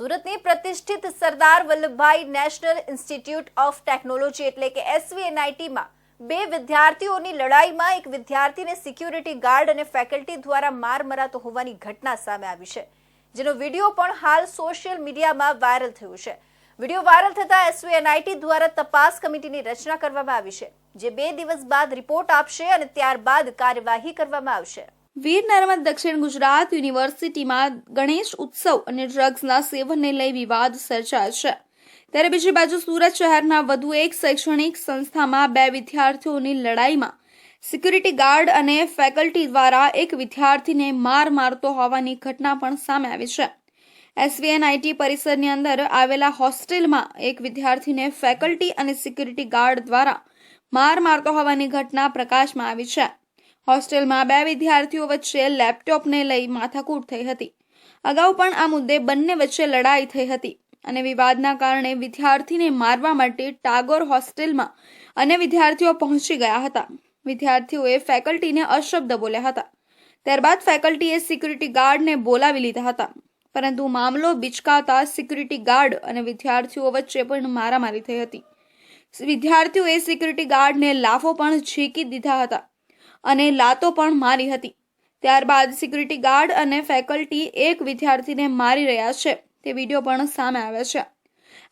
સુરતની પ્રતિષ્ઠિત Sardar Vallabhbhai national institute of technology એટલે કે એસવીએનઆઈટીમાં બે વિદ્યાર્થીઓની લડાઈમાં એક વિદ્યાર્થીને સિક્યુરિટી ગાર્ડ અને ફેકલ્ટી દ્વારા માર મરાતો હોવાની ઘટના સામે આવી છે, જેનો વીડિયો પણ હાલ સોશિયલ મીડિયામાં વાયરલ થયો છે. વીડિયો વાયરલ થતા એસવીએનઆઈટી દ્વારા તપાસ કમિટીની રચના કરવામાં આવી છે, જે બે દિવસ બાદ રિપોર્ટ આપશે અને ત્યારબાદ કાર્યવાહી કરવામાં આવશે. વીર નર્મદ દક્ષિણ ગુજરાત યુનિવર્સિટીમાં ગણેશ ઉત્સવ અને ડ્રગ્સના સેવનને લઈ વિવાદ સર્જાય છે. ત્યારે બીજી બાજુ સુરત શહેરના વધુ એક શૈક્ષણિક સંસ્થામાં બે વિદ્યાર્થીઓની લડાઈમાં સિક્યુરિટી ગાર્ડ અને ફેકલ્ટી દ્વારા એક વિદ્યાર્થીને માર મારતો હોવાની ઘટના પણ સામે આવી છે. એસવીએનઆઈટી પરિસરની અંદર આવેલા હોસ્ટેલમાં એક વિદ્યાર્થીને ફેકલ્ટી અને સિક્યુરિટી ગાર્ડ દ્વારા માર મારતો હોવાની ઘટના પ્રકાશમાં આવી છે. હોસ્ટેલમાં બે વિદ્યાર્થીઓ વચ્ચે લેપટોપને લઈ માથાકૂટ થઈ હતી. અગાઉ પણ આ મુદ્દે બંને વચ્ચે લડાઈ થઈ હતી અને વિવાદના કારણે વિદ્યાર્થીને મારવા માટે ટાગોર હોસ્ટેલમાં અને વિદ્યાર્થીઓ પહોંચી ગયા હતા. વિદ્યાર્થીઓએ ફેકલ્ટીને અશબ્દ બોલ્યા હતા. ત્યારબાદ ફેકલ્ટીએ સિક્યુરિટી ગાર્ડને બોલાવી લીધા હતા. પરંતુ મામલો બિચકાતા સિક્યુરિટી ગાર્ડ અને વિદ્યાર્થીઓ વચ્ચે પણ મારામારી થઈ હતી. વિદ્યાર્થીઓએ સિક્યુરિટી ગાર્ડને લાફો પણ ઝીકી દીધા હતા. અને લાતો પણ મારી હતી. ત્યારબાદ સિક્યુરિટી ગાર્ડ અને ફેકલ્ટી એક વિદ્યાર્થીને મારી રહ્યા છે. તે વીડિયો પણ સામે આવ્યા છે.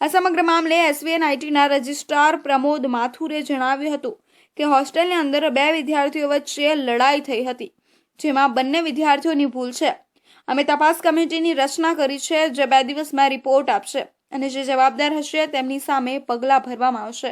આ સમગ્ર મામલે એસવીએન આઈટીના રજિસ્ટ્રાર પ્રમોદ માથુરે જણાવ્યું હતું કે હોસ્ટેલની અંદર બે વિદ્યાર્થીઓ વચ્ચે લડાઈ થઈ હતી, જેમાં બંને વિદ્યાર્થીઓની ભૂલ છે. અમે તપાસ કમિટીની રચના કરી છે, જે બે દિવસમાં રિપોર્ટ આપશે અને જે જવાબદાર હશે તેમની સામે પગલાં ભરવામાં આવશે.